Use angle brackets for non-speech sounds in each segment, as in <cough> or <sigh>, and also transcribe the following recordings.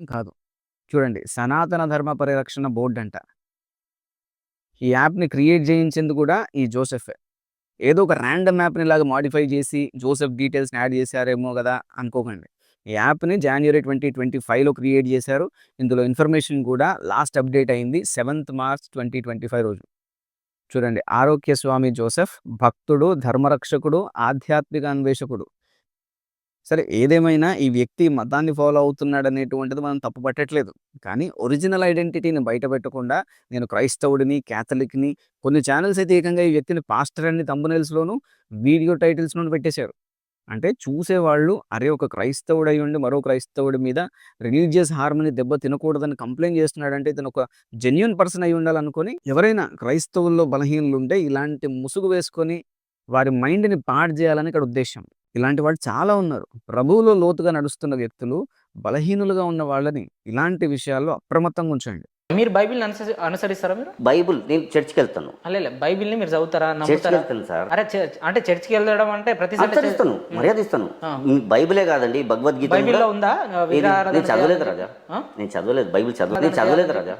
కాదు. చూడండి సనాతన ధర్మ పరిరక్షణ బోర్డ్ అంట. ఈ యాప్‌ని క్రియేట్ చేయించింది కూడా ఈ జోసెఫ్ ఏదో ఒక రాండమ్ యాప్‌ని ఇలాగ మాడిఫై చేసి జోసెఫ్ డీటెయిల్స్‌ని యాడ్ చేశారేమో కదా అనుకోకండి. ఈ యాప్‌ని జనవరి ట్వంటీ ట్వంటీ ఫైవ్లో క్రియేట్ చేశారు. ఇందులో ఇన్ఫర్మేషన్ కూడా లాస్ట్ అప్డేట్ అయింది సెవెంత్ మార్చ్ 2025 రోజు. చూడండి ఆరోగ్య స్వామి జోసెఫ్ భక్తుడు, ధర్మరక్షకుడు, ఆధ్యాత్మిక అన్వేషకుడు. సరే ఏదేమైనా ఈ వ్యక్తి మతాన్ని ఫాలో అవుతున్నాడనేటువంటిది మనం తప్పు పట్టట్లేదు. కానీ ఒరిజినల్ ఐడెంటిటీని బయట పెట్టకుండా నేను క్రైస్తవుడిని, క్యాథలిక్‌ని కొన్ని ఛానల్స్ అయితే ఏకంగా ఈ వ్యక్తిని పాస్టర్ అని థంబ్‌నెయిల్స్‌లోను, వీడియో టైటిల్స్‌లోను పెట్టేశారు. అంటే చూసేవాళ్ళు అరే! ఒక క్రైస్తవుడు అయ్యుండి మరో క్రైస్తవుడి మీద రిలీజియస్ హార్మనీ దెబ్బ తినకూడదని కంప్లైంట్ చేస్తున్నాడంటే ఇతను ఒక జెన్యున్ పర్సన్ అయి ఉండాలనుకొని ఎవరైనా క్రైస్తవుల్లో బలహీనులుంటే ఇలాంటి ముసుగు వేసుకొని వారి మైండ్‌ని పాడు చేయాలని ఇక్కడ ఉద్దేశం ఇలాంటి వాళ్ళు చాలా ఉన్నారు. ప్రభువులో లోతుగా నడుస్తున్న వ్యక్తులు బలహీనులుగా ఉన్న వాళ్ళని ఇలాంటి విషయాల్లో అప్రమత్తంగా ఉంచండి. మీరు అనుస అనుసరిస్తారా మీరు? బైబుల్ నేను చర్చ్‌కి వెళ్తాను. అల్లెలే బైబిల్‌ని మీరు చదువుతారా? నమ్ముతారా? సార్. అరే చర్చ్ అంటే చర్చ్‌కి వెళ్ళడం అంటే ప్రతి సండే చర్చ్ అనుసరిస్తాను. మర్యాద ఇస్తాను. బైబిలే కాదండి భగవద్గీత బైబిల్‌లో ఉందా? నేను చదవలేదు? రాజా. నేను చదవలేదు బైబిల్ చదవలేదు. నేను చదవలేదు? రాజా.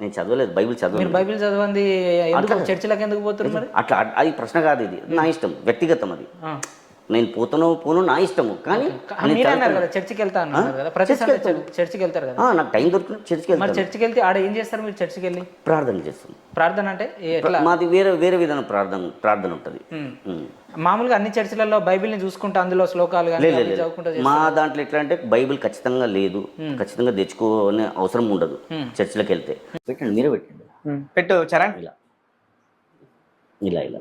నేను చదవలేదు బైబిల్ మీరు చదవలేదు. బైబిల్ ఎందుకు అట్లా- చర్చిలకు ఎందుకు పోతున్నారు మరి? అట్లా అది ప్రశ్న కాదు ఇది. నా ఇష్టం వ్యక్తిగతం అది. నేను పోతానో పోను నా ఇష్టము. కానీ చర్చికి వెళ్తాను. చర్చ్- చర్చికి వెళ్తారు కదా. ఆ, నాకు టైం దొరికిన చర్చ్కి మరి వెళ్తాను చర్చికి వెళ్తే ఆడ ఏం చేస్తారు మీరు చర్చికి వెళ్ళి? ప్రార్థన చేస్తాను. ప్రార్థన అంటే మాది వేరే వేరే విధానం ప్రార్థన ప్రార్థన ఉంటుంది. మామూలుగా అన్ని చర్చిలలో బైబిల్ని చూసుకుంటా అందులో శ్లోకాలు మా దాంట్లో ఎట్లా అంటే బైబిల్ ఖచ్చితంగా లేదు. ఖచ్చితంగా తెచ్చుకోనే అవసరం ఉండదు చర్చిలకు వెళ్తే. పెట్టండి మీరే పెట్టండి. పెట్టు చరణ్. ఇలా. ఇలా ఇలా.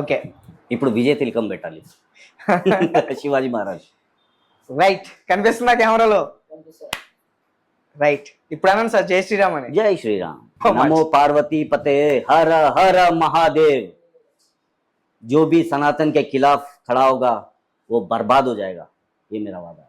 ఓకే ఇప్పుడు విజయ్ తిలకం పెట్టాలి <laughs> శివాజీ మహారాజ్ రైట్ కనిపిస్తుందా కెమెరాలో రైట్ ఇప్పుడు అన్నాను సార్ జై శ్రీరామ్ అని జై శ్రీరామ్ Oh, much. नमो पार्वती पते हर हर महादेव जो भी सनातन के खिलाफ खड़ा होगा वो बर्बाद हो जाएगा ये मेरा वादा है